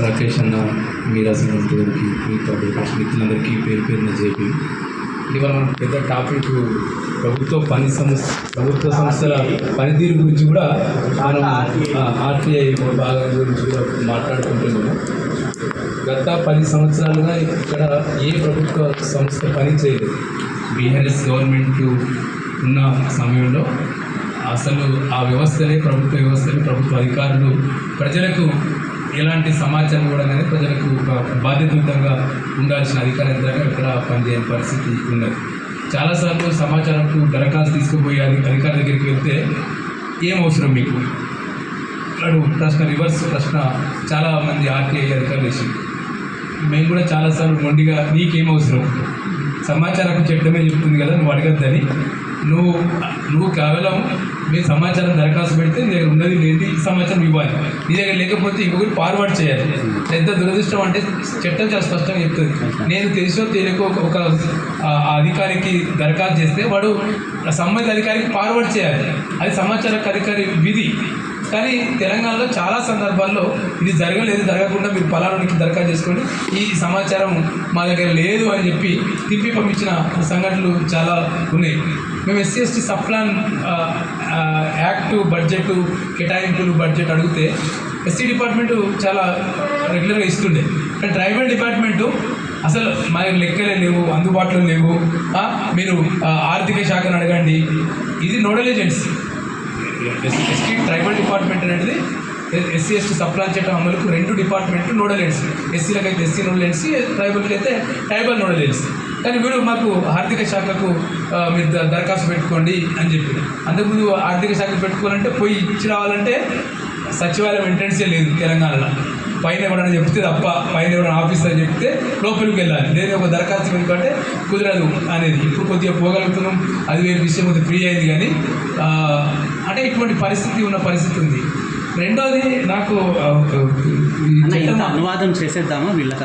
రాకేష్ అన్న మీరా సింగ్ గారికి మిగతా మిత్రులందరికీ పేరు పేరున చెప్పి ఇవాళ మనం పెద్ద టాపిక్ ప్రభుత్వ పని సంస్థ ప్రభుత్వ సంస్థల పనితీరు గురించి కూడా మనం ఆర్టీఐ భాగం గురించి కూడా మాట్లాడుకుంటున్నాము. గత పది సంవత్సరాలుగా ఇక్కడ ఏ ప్రభుత్వ సంస్థ పని చేయలేదు? బీఆర్ఎస్ గవర్నమెంట్ ఉన్న సమయంలో అసలు ఆ వ్యవస్థలే ప్రభుత్వ వ్యవస్థలు ప్రభుత్వ అధికారులు ప్రజలకు ఎలాంటి సమాచారం కూడా కానీ ప్రజలకు ఒక బాధ్యతయుతంగా ఉండాల్సిన అధికారం ద్వారా ఇక్కడ పనిచేయని పరిస్థితి ఉన్నది. చాలాసార్లు సమాచారంకు దరఖాస్తు తీసుకుపోయే అధి- అధికారి దగ్గరికి వెళ్తే ఏం అవసరం మీకు? అడు ప్రశ్న రివర్స్ ప్రశ్న చాలా మంది ఆర్టీఐ అధికారులు వేసి మేము కూడా చాలాసార్లు మొండిగా నీకేం అవసరం? సమాచారం చెప్పడమే చెప్తుంది కదా నువ్వు అడగద్దని. నువ్వు నువ్వు కేవలం మీరు సమాచారం దరఖాస్తు పెడితే నీ దగ్గర ఉన్నది లేని సమాచారం ఇవ్వాలి. నీ దగ్గర లేకపోతే ఇంకొకటి ఫార్వర్డ్ చేయాలి. ఎంత దురదృష్టం అంటే చట్టం చాలా స్పష్టంగా చెప్తుంది. నేను తెలుసో తెలియకో ఒక- అధికారికి దరఖాస్తు చేస్తే వాడు సంబంధిత అధికారికి ఫార్వర్డ్ చేయాలి. అది సమాచార అధికారి విధి. కానీ తెలంగాణలో చాలా సందర్భాల్లో ఇది జరగలేదు జరగకుండా మీరు పలానానికి దరఖాస్తు చేసుకోండి. ఈ సమాచారం మా దగ్గర లేదు అని చెప్పి తిప్పి పంపించిన సంఘటనలు చాలా ఉన్నాయి. మేము SC ST subplan act budget కేటాయింపులు బడ్జెట్ అడిగితే ఎస్సీ డిపార్ట్మెంటు చాలా రెగ్యులర్గా ఇస్తుండే. కానీ ట్రైబల్ డిపార్ట్మెంటు అసలు మా దగ్గర లెక్కలే లేవు అందుబాటులో లేవు. మీరు ఆర్థిక శాఖను అడగండి. ఇది nodal agency ST tribal department అనేది ఎస్సీ ఎస్టీ సప్లాన్ చట్టం అమలుకు రెండు డిపార్ట్మెంట్ నోడల్ ఏజెన్సీ ఎస్సీలకు అయితే ఎస్సీ నోడల్ ఏజెన్సీ ట్రైబల్కి అయితే ట్రైబల్ నోడల్ ఏజెన్సీ కానీ వీడు మాకు ఆర్థిక శాఖకు మీరు ద- దరఖాస్తు పెట్టుకోండి అని చెప్పి అంతకుముందు ఆర్థిక శాఖ పెట్టుకోవాలంటే పోయి ఇచ్చి రావాలంటే సచివాలయం ఎంట్రెన్సే లేదు తెలంగాణలో. పైన ఎవరైనా చెప్తే తప్ప పైన ఎవరైనా ఆఫీసర్ చెప్తే లోపలికి వెళ్ళాలి. లేదా ఒక దరఖాస్తు పెట్టుకుంటే కుదరదు అనేది. ఇప్పుడు కొద్దిగా పోగలుగుతున్నాం. అది వేరే విషయం కొద్దిగా ఫ్రీ అయింది కానీ అంటే ఇటువంటి పరిస్థితి ఉన్న పరిస్థితి ఉంది. రెండోది నాకు అనువాదం చేసేద్దామా వీళ్ళకి